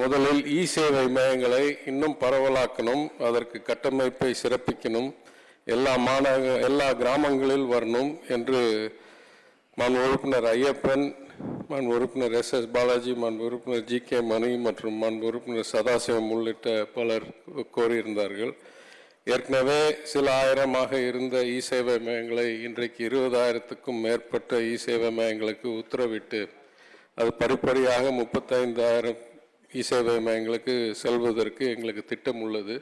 முதலில் இ சேவை மையங்களை இன்னும் பரவலாக்கணும் அதற்கு கட்டமைப்பை சிறப்பிக்கணும் எல்லா மாநக எல்லா கிராமங்களில் வரணும் என்று மான் உறுப்பினர் ஐயப்பன் மான் உறுப்பினர் எஸ் எஸ் பாலாஜி மான் உறுப்பினர் ஜி கே மணி மற்றும் மான் உறுப்பினர் சதாசிவம் உள்ளிட்ட பலர் கோரியிருந்தார்கள். ஏற்கனவே சில ஆயிரமாக இருந்த இ சேவை மையங்களை இன்றைக்கு இருபதாயிரத்துக்கும் மேற்பட்ட இ சேவை மையங்களுக்கு உத்தரவிட்டு அது படிப்படியாக முப்பத்தைந்தாயிரம் இ சேவை மையங்களுக்கு செல்வதற்கு எங்களுக்கு திட்டம் உள்ளது.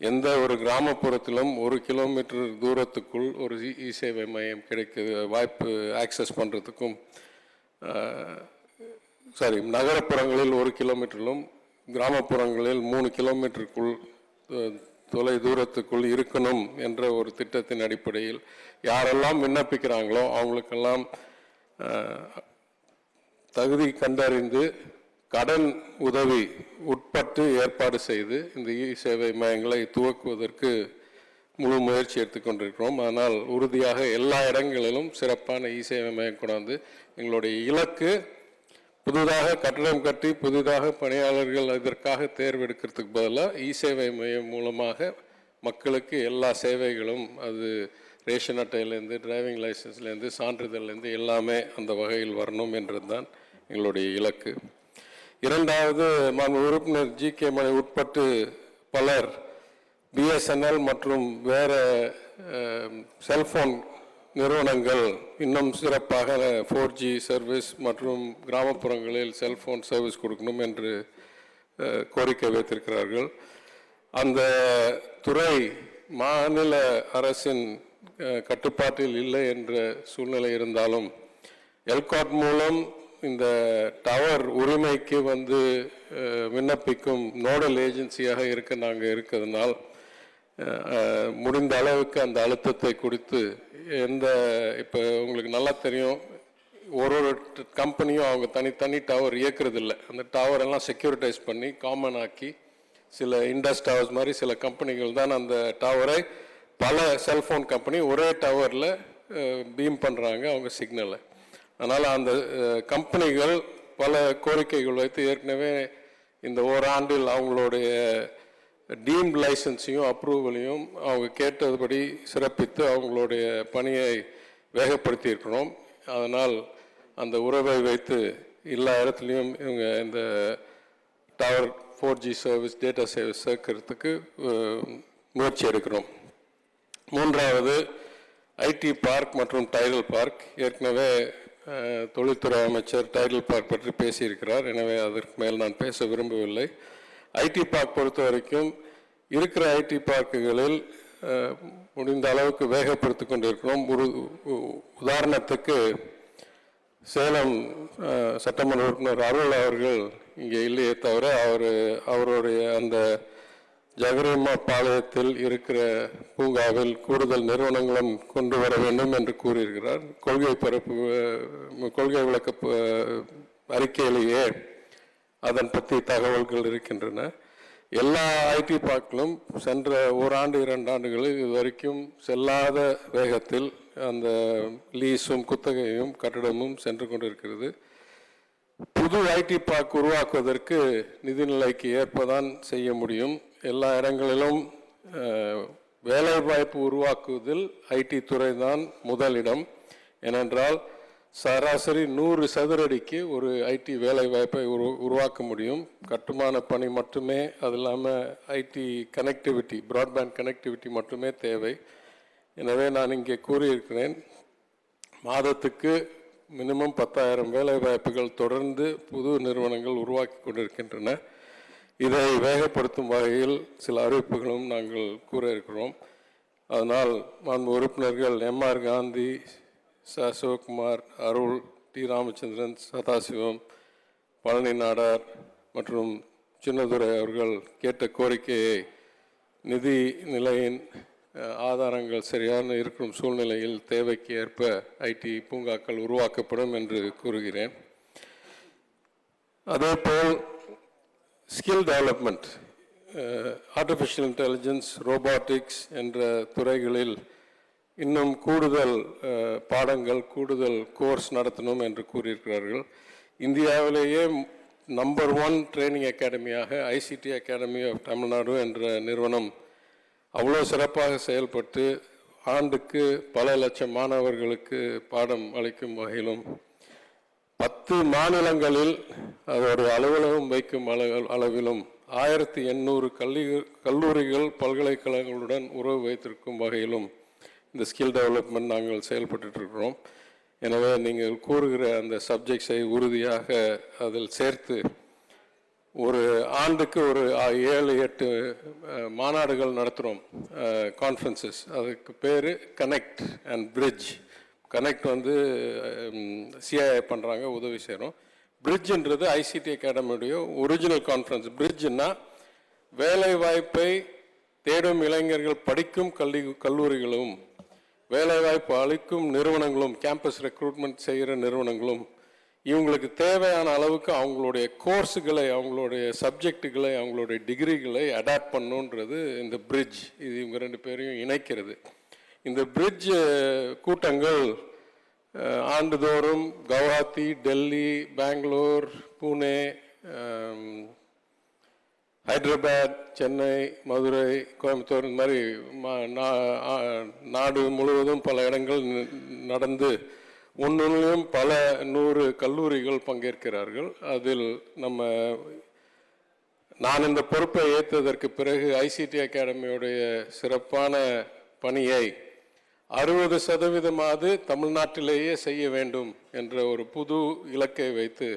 எந்த ஒரு கிராமப்புறத்திலும் ஒரு கிலோமீட்டர் தூரத்துக்குள் ஒரு இ- சேவை மையம் கிடைக்க வாய்ப்பு ஆக்சஸ் பண்ணுறதுக்கும் சாரி நகரப்புறங்களில் ஒரு கிலோமீட்டரிலும் கிராமப்புறங்களில் மூணு கிலோமீட்டருக்குள் தொலை தூரத்துக்குள் இருக்கணும் என்ற ஒரு திட்டத்தின் அடிப்படையில் யாரெல்லாம் விண்ணப்பிக்கிறாங்களோ அவங்களுக்கெல்லாம் தகுதி கண்டறிந்து கடன் உதவி உட்பட்டு ஏற்பாடு செய்து இந்த இ சேவை மையங்களை துவக்குவதற்கு முழு முயற்சி எடுத்துக்கொண்டிருக்கிறோம் ஆனால் உறுதியாக எல்லா இடங்களிலும் சிறப்பான இ சேவை மையம் கொண்டாந்து எங்களுடைய இலக்கு புதிதாக கட்டடம் கட்டி புதிதாக பணியாளர்கள் இதற்காக தேர்வெடுக்கிறதுக்கு பதிலாக இ சேவை மையம் மூலமாக மக்களுக்கு எல்லா சேவைகளும் அது ரேஷன் அட்டையிலேருந்து டிரைவிங் லைசன்ஸ்லேருந்து சான்றிதழ்லேருந்து எல்லாமே அந்த வகையில் வரணும் என்றது தான் எங்களுடைய இலக்கு. இரண்டாவது மாண்பு உறுப்பினர் ஜி. கே. மணி உட்பட்டு பலர் பிஎஸ்என்எல் மற்றும் வேறு செல்போன் நிறுவனங்கள் இன்னும் சிறப்பாக ஃபோர் ஜி சர்வீஸ் மற்றும் கிராமப்புறங்களில் செல்போன் சர்வீஸ் கொடுக்கணும் என்று கோரிக்கை வைத்திருக்கிறார்கள். அந்த துறை மாநில அரசின் கட்டுப்பாட்டில் இல்லை என்ற சூழ்நிலை இருந்தாலும் எல்காட் மூலம் இந்த டவர் உரிமைக்கு வந்து விண்ணப்பிக்கும் நோடல் ஏஜென்சியாக இருக்க நாங்கள் இருக்கிறதுனால் முடிந்த அளவுக்கு அந்த அழுத்தத்தை கொடுத்து எந்த இப்போ உங்களுக்கு நல்லா தெரியும் ஒரு ஒரு கம்பெனியும் அவங்க தனித்தனி டவர் இயக்குறது இல்லை அந்த டவர் எல்லாம் செக்யூரிட்டைஸ் பண்ணி காமன் ஆக்கி சில இண்டஸ் டவர்ஸ் மாதிரி சில கம்பெனிகள் தான் அந்த டவரை பல செல்ஃபோன் கம்பெனி ஒரே டவரில் பீம் பண்ணுறாங்க அவங்க சிக்னலை. அதனால் அந்த கம்பெனிகள் பல கோரிக்கைகள் வைத்து ஏற்கனவே இந்த ஓராண்டில் அவங்களுடைய டீம் லைசன்ஸையும் அப்ரூவலையும் அவங்க கேட்டதுபடி சிறப்பித்து அவங்களுடைய பணியை வேகப்படுத்தி இருக்கிறோம் அதனால் அந்த உறவை வைத்து எல்லா இடத்துலையும் இவங்க இந்த tower four G service data service சேர்க்கறதுக்கு முயற்சி எடுக்கிறோம். மூன்றாவது ஐடி பார்க் மற்றும் டைடல் பார்க். ஏற்கனவே தொழில்துறை அமைச்சர் டைடல் பார்க் பற்றி பேசியிருக்கிறார். எனவே அதற்கு மேல் நான் பேச விரும்பவில்லை. ஐடி பார்க் பொறுத்த வரைக்கும் இருக்கிற ஐடி பார்க்குகளில் முடிந்த அளவுக்கு வேகப்படுத்தி கொண்டிருக்கிறோம். ஒரு உ- உதாரணத்துக்கு சேலம் சட்டமன்ற உறுப்பினர் அருள் அவர்கள் இங்கே இல்லையே தவிர அவர் அவருடைய அந்த ஜகரேமா பாளையத்தில் இருக்கிற பூங்காவில் கூடுதல் நிறுவனங்களும் கொண்டு வர வேண்டும் என்று கூறியிருக்கிறார். கொள்கை பரப்பு கொள்கை விளக்க அறிக்கையிலேயே அதன் பற்றி தகவல்கள் இருக்கின்றன. எல்லா ஐடி பார்க்கிலும் சென்ற ஓராண்டு இரண்டு ஆண்டுகளில் இதுவரைக்கும் செல்லாத வேகத்தில் அந்த லீஸும் குத்தகையும் கட்டடமும் சென்று கொண்டிருக்கிறது. புது ஐடி பார்க் உருவாக்குவதற்கு நிதிநிலைக்கு ஏற்பதான் செய்ய முடியும். எல்லா இடங்களிலும் வேலைவாய்ப்பு உருவாக்குவதில் ஐடி துறை தான் முதலிடம். ஏனென்றால் சராசரி நூறு சதுரடிக்கு ஒரு ஐடி வேலைவாய்ப்பை உரு உருவாக்க முடியும். கட்டுமான பணி மட்டுமே அது இல்லாமல் ஐடி கனெக்டிவிட்டி ப்ராட்பேண்ட் கனெக்டிவிட்டி மட்டுமே தேவை. எனவே நான் இங்கே கூறியிருக்கிறேன் மாதத்துக்கு மினிமம் பத்தாயிரம் வேலைவாய்ப்புகள் தொடர்ந்து புது நிறுவனங்கள் உருவாக்கி கொண்டிருக்கின்றன. இதை வேகப்படுத்தும் வகையில் சில அறிவிப்புகளும் நாங்கள் கூற இருக்கிறோம். அதனால் மாண்பு உறுப்பினர்கள் எம்ஆர் காந்தி ச சிவகுமார் அருள் டி ராமச்சந்திரன் சதாசிவம் பழனி நாடார் மற்றும் சின்னதுரை அவர்கள் கேட்ட கோரிக்கையை நிதி நிலையின் ஆதாரங்கள் சரியான இருக்கும் சூழ்நிலையில் தேவைக்கு ஏற்ப ஐடி பூங்காக்கள் உருவாக்கப்படும் என்று கூறுகிறேன். அதேபோல் skill development artificial intelligence robotics என்ற துறைகளில் இன்னும் கூடுதல் uh, பாடங்கள் கூடுதல் கோர்ஸ் நடத்தணும் என்று கூறியிருக்கிறார்கள். இந்தியாவிலேயே நம்பர் ஒன் ட்ரைனிங் அகாடமியாக ஐசிடி அகாடமி ஆஃப் தமிழ்நாடு என்ற நிறுவனம் அவ்வளோ சிறப்பாக செயல்பட்டு ஆண்டுக்கு பல லட்சம் மாணவர்களுக்கு பாடம் அளிக்கும் வகையிலும் பத்து மாநிலங்களில் ஒரு அலுவலகம் வைக்கும் அளவிலும் ஆயிரத்தி எண்ணூறு கல்லி கல்லூரிகள் பல்கலைக்கழகங்களுடன் உறவு வைத்திருக்கும் வகையிலும் இந்த ஸ்கில் டெவலப்மெண்ட் நாங்கள் செயல்பட்டுருக்கிறோம் எனவே நீங்கள் கூறுகிற அந்த சப்ஜெக்ட்ஸை உறுதியாக அதில் சேர்த்து ஒரு ஆண்டுக்கு ஒரு ஏழு எட்டு மாநாடுகள் நடத்துகிறோம் கான்ஃபரன்சஸ் அதுக்கு பேர் கனெக்ட் அண்ட் பிரிட்ஜ் கனெக்ட் வந்து சிஐஏ பண்ணுறாங்க உதவி செய்கிறோம் பிரிட்ஜுன்றது ஐசிடி அகாடமியுடைய ஒரிஜினல் கான்ஃபரன்ஸ் பிரிட்ஜுன்னா வேலை வாய்ப்பை தேடும் இளைஞர்கள் படிக்கும் கல்வி கல்லூரிகளும் வேலைவாய்ப்பு அளிக்கும் நிறுவனங்களும் கேம்பஸ் ரெக்ரூட்மெண்ட் செய்கிற நிறுவனங்களும் இவங்களுக்கு தேவையான அளவுக்கு அவங்களுடைய கோர்ஸுகளை அவங்களுடைய சப்ஜெக்டுகளை அவங்களுடைய டிகிரிகளை அடாப்ட் பண்ணுன்றது இந்த பிரிட்ஜ் இது இவங்க ரெண்டு பேரையும் இணைக்கிறது. இந்த பிரிட்ஜ் கூட்டங்கள் ஆண்டுதோறும் கவுஹாத்தி டெல்லி பெங்களூர் பூனே ஹைதராபாத் சென்னை மதுரை கோயம்புத்தூர் இந்த மாதிரி மா- நா- நாடு முழுவதும் பல இடங்கள் ந- நடந்து ஒன்றுலையும் பல நூறு கல்லூரிகள் பங்கேற்கிறார்கள். அதில் நம்ம நான் இந்த பொறுப்பை ஏற்றதற்கு பிறகு ஐசிடி அகாடமியுடைய சிறப்பான பணியை அறுபது சதவீதமாவது தமிழ்நாட்டிலேயே செய்ய வேண்டும் என்ற ஒரு புது இலக்கை வைத்து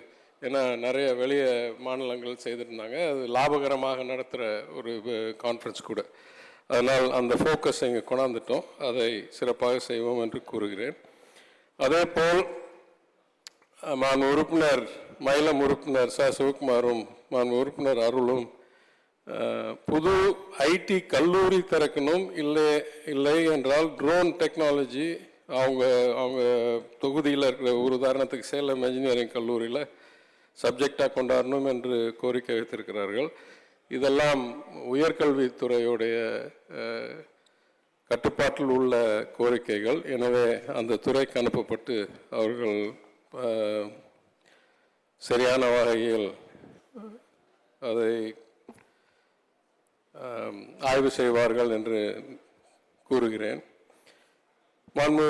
ஏன்னா நிறைய வெளிய மாநிலங்கள் செய்திருந்தாங்க. அது லாபகரமாக நடத்துகிற ஒரு கான்ஃபரன்ஸ் கூட. அதனால் அந்த ஃபோக்கஸ் இங்கே கொண்டாந்துட்டோம். அதை சிறப்பாக செய்வோம் என்று கூறுகிறேன். அதே போல் மான் உறுப்பினர் மயிலம் உறுப்பினர் ச. சிவகுமாரும் மான் உறுப்பினர் அருளும் புது ஐடி கல்லூரி திறக்கணும் இல்லை இல்லை என்றால் ட்ரோன் டெக்னாலஜி அவங்க அவங்க தொகுதியில் இருக்கிற ஒரு உதாரணத்துக்கு சேலம் இன்ஜினியரிங் கல்லூரியில் சப்ஜெக்டாக கொண்டாடணும் என்று கோரிக்கை வைத்திருக்கிறார்கள். இதெல்லாம் உயர்கல்வித்துறையுடைய கட்டுப்பாட்டில் உள்ள கோரிக்கைகள். எனவே அந்த துறைக்கு அனுப்பப்பட்டு அவர்கள் சரியான வகையில் அதை ஆய்வு செய்வார்கள் என்று கூறுகிறேன். மாண்பு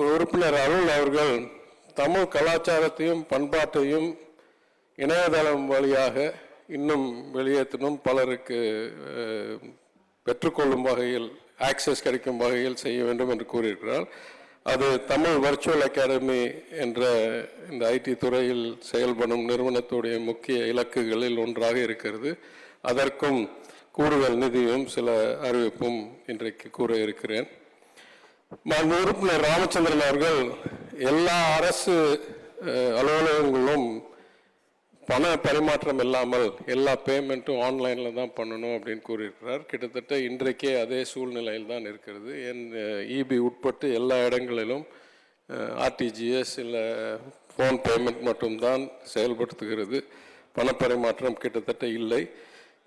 உறுப்பினர் அருள் அவர்கள் தமிழ் கலாச்சாரத்தையும் பண்பாட்டையும் இணையதளம் வழியாக இன்னும் வெளியேற்றணும் பலருக்கு பெற்றுக்கொள்ளும் வகையில் ஆக்சஸ் கிடைக்கும் வகையில் செய்ய வேண்டும் என்று கூறியிருக்கிறார். அது தமிழ் வர்ச்சுவல் அகாடமி என்ற இந்த ஐடி துறையில் செயல்படும் நிறுவனத்துடைய முக்கிய இலக்குகளில் ஒன்றாக இருக்கிறது. அதற்கும் கூடுதல் நிதியும் சில அறிவிப்பும் இன்றைக்கு கூற இருக்கிறேன். மாண்பு உறுப்பினர் ராமச்சந்திரன் அவர்கள் எல்லா அரசு அலுவலகங்களும் பண பரிமாற்றம் இல்லாமல் எல்லா பேமெண்ட்டும் ஆன்லைனில் தான் பண்ணணும் அப்படின்னு கூறியிருக்கிறார். கிட்டத்தட்ட இன்றைக்கே அதே சூழ்நிலையில் தான் இருக்கிறது. என் இபி உட்பட்டு எல்லா இடங்களிலும் ஆர்டிஜிஎஸ் இல்லை ஃபோன் பேமெண்ட் மட்டும்தான் செயல்படுத்துகிறது. பணப்பரிமாற்றம் கிட்டத்தட்ட இல்லை.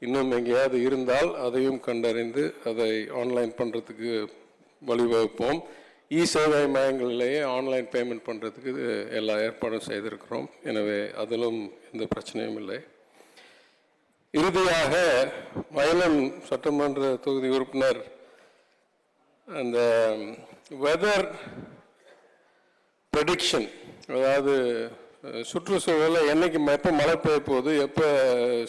இன்னும் எங்கேயாவது இருந்தால் அதையும் கண்டறிந்து அதை ஆன்லைன் பண்ணுறதுக்கு வழிவகுப்போம். இ சேவை மையங்களிலேயே ஆன்லைன் பேமெண்ட் பண்ணுறதுக்கு எல்லா ஏற்பாடும் செய்திருக்கிறோம். எனவே அதிலும் எந்த பிரச்சனையும் இல்லை. இறுதியாக மயிலம் சட்டமன்ற தொகுதி உறுப்பினர் அந்த வெதர் ப்ரெடிக்ஷன் அதாவது சுற்றுச்சூழலில் என்னைக்கு எப்போ மழை பெய்ய போகுது எப்போ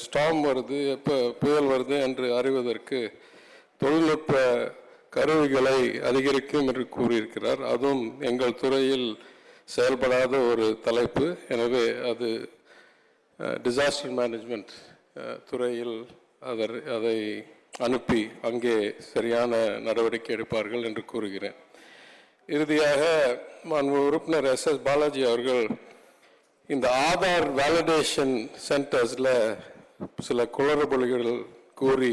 ஸ்டாம் வருது எப்போ புயல் வருது என்று அறிவதற்கு தொழில்நுட்ப கருவிகளை அதிகரிக்கும் என்று கூறியிருக்கிறார். அதுவும் எங்கள் துறையில் செயல்படாத ஒரு தலைப்பு. எனவே அது டிசாஸ்டர் மேனேஜ்மெண்ட் துறையில் அதர் அதை அனுப்பி அங்கே சரியான நடவடிக்கை எடுப்பார்கள் என்று கூறுகிறேன். இறுதியாக மாண்பு உறுப்பினர் எஸ் எஸ் பாலாஜி அவர்கள் இந்த ஆதார் வேலிடேஷன் சென்டர்ஸில் சில குளறுபடிகள் கூறி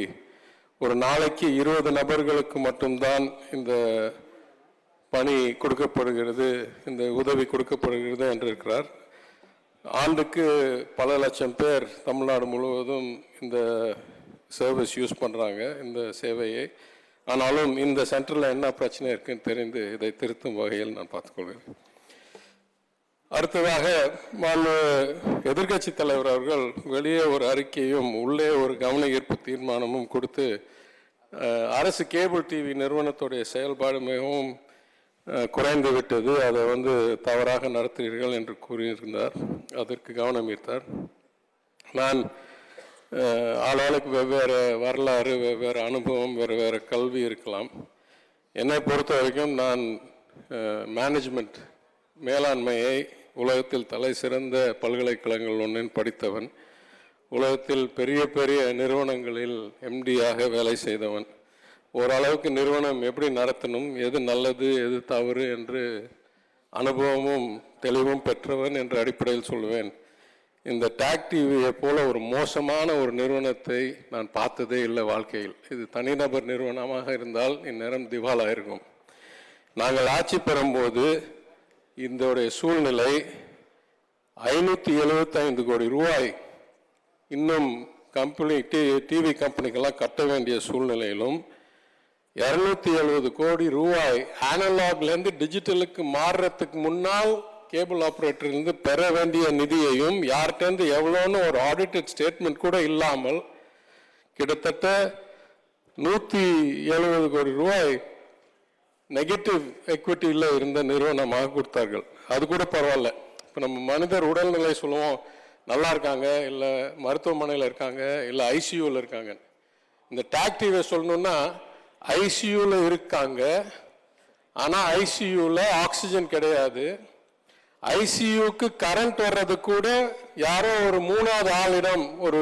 ஒரு நாளைக்கு இருபது நபர்களுக்கு மட்டும்தான் இந்த பணி கொடுக்கப்படுகிறது இந்த உதவி கொடுக்கப்படுகிறது என்று இருக்கிறார். ஆண்டுக்கு பல லட்சம் பேர் தமிழ்நாடு முழுவதும் இந்த சர்வீஸ் யூஸ் பண்ணுறாங்க இந்த சேவையை. ஆனாலும் இந்த சென்டரில் என்ன பிரச்சனை இருக்குன்னு தெரிந்து இதை திருத்தும் வகையில் நான் பார்த்துக்கொள்கிறேன். அடுத்ததாக மாண்பு எதிர்க்கட்சி தலைவர் அவர்கள் வெளியே ஒரு அறிக்கையும் உள்ளே ஒரு கவன ஈர்ப்பு தீர்மானமும் கொடுத்து அரசு கேபிள் டிவி நிறுவனத்துடைய செயல்பாடு மிகவும் குறைந்து விட்டது அதை வந்து தவறாக நடத்துகிறீர்கள் என்று கூறியிருந்தார். அதற்கு கவனம் ஈர்த்தார். நான் ஆளாளுக்கு வெவ்வேறு வரலாறு வெவ்வேறு அனுபவம் வேறு வேறு கல்வி இருக்கலாம். என்னை பொறுத்த வரைக்கும் நான் மேனேஜ்மெண்ட் மேலாண்மையை உலகத்தில் தலை சிறந்த பல்கலைக்கழகங்கள் ஒன்றின் படித்தவன் உலகத்தில் பெரிய பெரிய நிறுவனங்களில் எம்டியாக வேலை செய்தவன். ஓரளவுக்கு நிறுவனம் எப்படி நடத்தணும் எது நல்லது எது தவறு என்று அனுபவமும் தெளிவும் பெற்றவன் என்ற அடிப்படையில் சொல்லுவேன் இந்த டாக் டிவியை போல ஒரு மோசமான ஒரு நிறுவனத்தை நான் பார்த்ததே இல்லை வாழ்க்கையில். இது தனிநபர் நிறுவனமாக இருந்தால் இந்நேரம் திவாலாக இருக்கும் நாங்கள் ஆட்சி பெறும்போது இதோடைய சூழ்நிலை ஐநூற்றி எழுபத்தைந்து கோடி ரூபாய் இன்னும் கம்பெனி டி டிவி கம்பெனிக்கெல்லாம் கட்ட வேண்டிய சூழ்நிலையிலும் இரநூத்தி எழுபது கோடி ரூபாய் ஆனலாக்லேருந்து டிஜிட்டலுக்கு மாறுறதுக்கு முன்னால் கேபிள் ஆப்ரேட்டர்லேருந்து பெற வேண்டிய நிதியையும் யார்கிட்டேருந்து எவ்வளோன்னு ஒரு ஆடிட்டட் ஸ்டேட்மெண்ட் கூட இல்லாமல் கிட்டத்தட்ட நூற்றி எழுபது கோடி ரூபாய் நெகட்டிவ் எக்விட்டியில் இருந்த நிறுவனமாக கொடுத்தார்கள். அது கூட பரவாயில்ல. இப்போ நம்ம மனிதர் உடல்நிலை சொல்லுவோம் நல்லா இருக்காங்க இல்லை மருத்துவமனையில் இருக்காங்க இல்லை ஐசியூவில் இருக்காங்க. இந்த டாக்டிவை சொல்லணுன்னா ஐசியூவில் இருக்காங்க ஆனால் ஐசியூவில் ஆக்சிஜன் கிடையாது. ஐசியூக்கு கரண்ட் வர்றது கூட யாரோ ஒரு மூணாவது ஆளிடம் ஒரு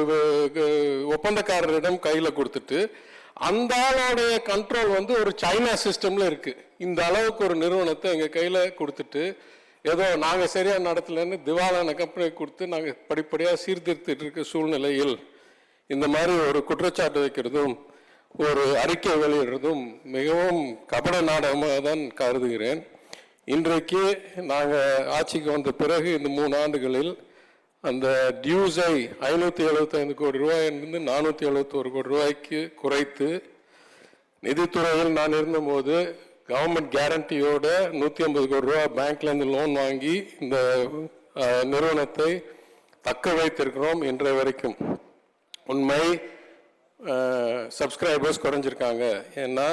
ஒப்பந்தக்காரரிடம் கையில் கொடுத்துட்டு அந்த ஆளோடைய கண்ட்ரோல் வந்து ஒரு சைனா சிஸ்டம்ல இருக்கு. இந்த அளவுக்கு ஒரு நிறுவனத்தை எங்க கையில கொடுத்துட்டு ஏதோ நாங்க சரியா நடத்தலன்னு திவாலான கம்பெனி கொடுத்து நாங்க படிப்படியா சீர்திருத்திட்டு இருக்க சூழ்நிலையில் இந்த மாதிரி ஒரு குற்றச்சாட்டு வைக்கிறதும் ஒரு அறிக்கை வெளியிடுறதும் மிகவும் கபட நாடகமாக தான் கருதுகிறேன். இன்றைக்கு நாங்கள் ஆட்சிக்கு வந்த பிறகு இந்த மூணு ஆண்டுகளில் அந்த டியூஸை ஐநூற்றி எழுபத்தைந்து கோடி ரூபாயிலிருந்து நானூற்றி எழுபத்தோரு கோடி ரூபாய்க்கு குறைத்து நிதித்துறையில் நான் இருந்தபோது கவர்மெண்ட் கேரண்டியோட நூற்றி ஐம்பது கோடி ரூபா பேங்க்லேருந்து லோன் வாங்கி இந்த நிறுவனத்தை தக்க வைத்திருக்கிறோம் இன்றைய வரைக்கும். உண்மை சப்ஸ்கிரைபர்ஸ் குறைஞ்சிருக்காங்க. ஏன்னா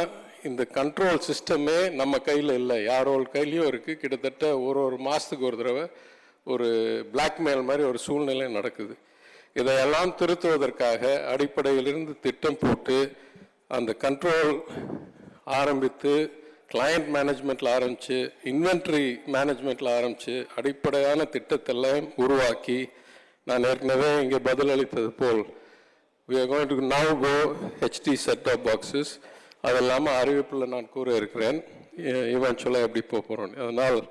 இந்த கண்ட்ரோல் சிஸ்டமே நம்ம கையில் இல்லை. யாரோ கையிலையும் இருக்குது கிட்டத்தட்ட ஒரு ஒரு மாதத்துக்கு ஒரு தடவை ஒரு பிளாக்மெயில் மாதிரி ஒரு சூழ்நிலை நடக்குது. இதையெல்லாம் திருத்துவதற்காக அடிப்படையிலிருந்து திட்டம் போட்டு அந்த கண்ட்ரோல் ஆரம்பித்து கிளையண்ட் மேனேஜ்மெண்ட்டில் ஆரம்பித்து இன்வென்ட்ரி மேனேஜ்மெண்ட்டில் ஆரம்பித்து அடிப்படையான திட்டத்தெல்லாம் உருவாக்கி நான் ஏற்கனவே இங்கே பதிலளித்தது போல் we are going to now அது இல்லாமல் அறிவிப்பில் நான் கூற இருக்கிறேன். இவென்ச்சுவலாக எப்படி போக போகிறோம் அதனால்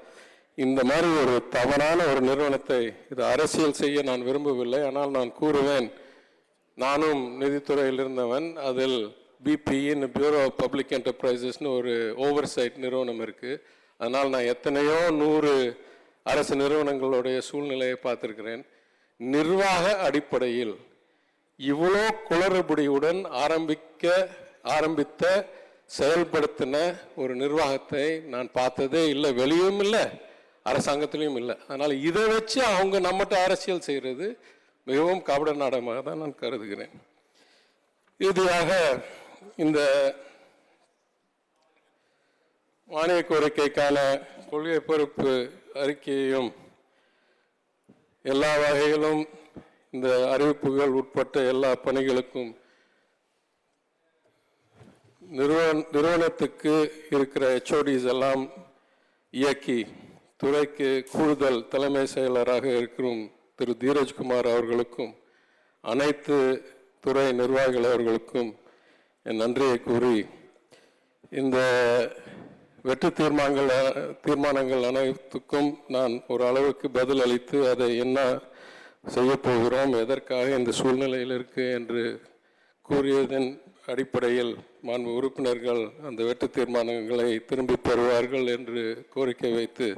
இந்த மாதிரி ஒரு தவறான ஒரு நிறுவனத்தை இது அரசியல் செய்ய நான் விரும்பவில்லை. ஆனால் நான் கூறுவேன் நானும் நிதித்துறையில் இருந்தவன் அதில் பிபிஇன்னு பியூரோ ஆஃப் பப்ளிக் என்டர்பிரைசஸ்னு ஒரு ஓவர்சைட் நிறுவனம் இருக்குது அதனால் நான் எத்தனையோ நூறு அரசு நிறுவனங்களுடைய சூழ்நிலையை பார்த்துருக்கிறேன். நிர்வாக அடிப்படையில் இவ்வளோ குளறுபடியுடன் ஆரம்பிக்க ஆரம்பித்த செயல்படுத்தின ஒரு நிர்வாகத்தை நான் பார்த்ததே இல்லை வெளியும் இல்லை. அரசாங்கத்திலையும் இல்லை. அதனால் இதை வச்சு அவங்க நம்மகிட்ட அரசியல் செய்கிறது மிகவும் கபட நாடகமாக தான் நான் கருதுகிறேன். இறுதியாக இந்த மானிய கோரிக்கைக்கான கொள்கை பொறுப்பு அறிக்கையையும் எல்லா வகையிலும் இந்த அறிவிப்புகள் உட்பட்ட எல்லா பணிகளுக்கும் நிறுவன நிறுவனத்துக்கு இருக்கிற ஹெச்ஓடிஸ் எல்லாம் இயக்கி துறைக்கு கூடுதல் தலைமை செயலராக இருக்கும் திரு தீரஜ்குமார் அவர்களுக்கும் அனைத்து துறை நிர்வாகிகள் அவர்களுக்கும் என் நன்றியை கூறி இந்த வெற்றி தீர்மானங்கள் தீர்மானங்கள் அனைத்துக்கும் நான் ஒரு அளவுக்கு பதில் அளித்து அதை என்ன செய்ய போகிறோம் எதற்காக இந்த சூழ்நிலையில் இருக்கு என்று கூறியதன் அடிப்படையில் மாண்பு உறுப்பினர்கள் அந்த வெட்டு தீர்மானங்களை திரும்பி பெறுவார்கள் என்று கோரிக்கை வைத்து